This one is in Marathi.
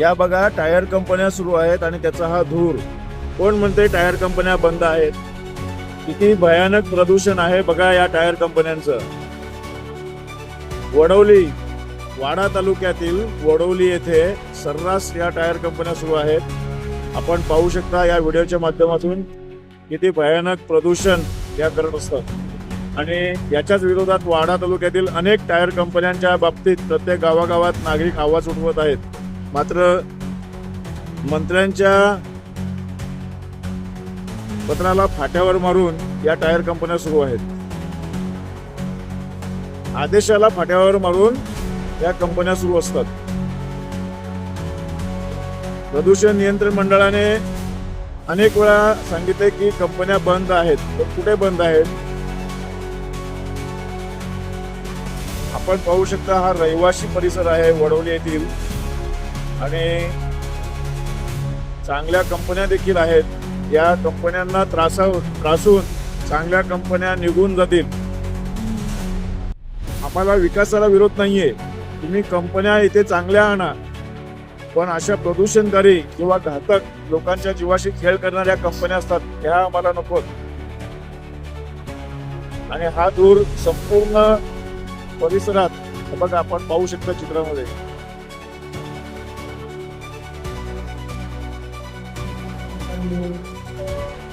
या बघा टायर कंपन्या सुरू आहेत आणि त्याचा हा धूर. कोण म्हणते टायर कंपन्या बंद आहेत? किती भयानक प्रदूषण आहे बघा या टायर कंपन्यांचं. वडवली वाडा तालुक्यातील वडवली येथे सर्रास या टायर कंपन्या सुरू आहेत. आपण पाहू शकता या व्हिडिओच्या माध्यमातून किती भयानक प्रदूषण या करत असतात आणि याच्याच विरोधात वाडा तालुक्यातील अनेक टायर कंपन्यांच्या बाबतीत प्रत्येक गावागावात नागरिक आवाज उठवत आहेत. मात्र मंत्र्यांच्या पत्राला फाट्यावर मारून या टायर कंपन्या सुरू आहेत. आदेशाला फाट्यावर मारून या कंपन्या सुरू असतात. प्रदूषण नियंत्रण मंडळाने अनेक वेळा सांगितले की कंपन्या बंद आहेत. तर कुठे बंद आहेत? आपण पाहू शकता हा रहिवासी परिसर आहे वडवली येथील. आणि चांगल्या कंपन्या देखील आहेत. या कंपन्यांना त्रासा त्रासून चांगल्या कंपन्या निघून जातील. आम्हाला विकासाला विरोध नाहीये. तुम्ही कंपन्या इथे चांगल्या आणा. पण अशा प्रदूषणकारी किंवा घातक लोकांच्या जीवाशी खेळ करणाऱ्या कंपन्या असतात त्या आम्हाला नको आणि हा धूर संपूर्ण परिसरात बघा आपण पाहू शकता चित्रामध्ये. caminho.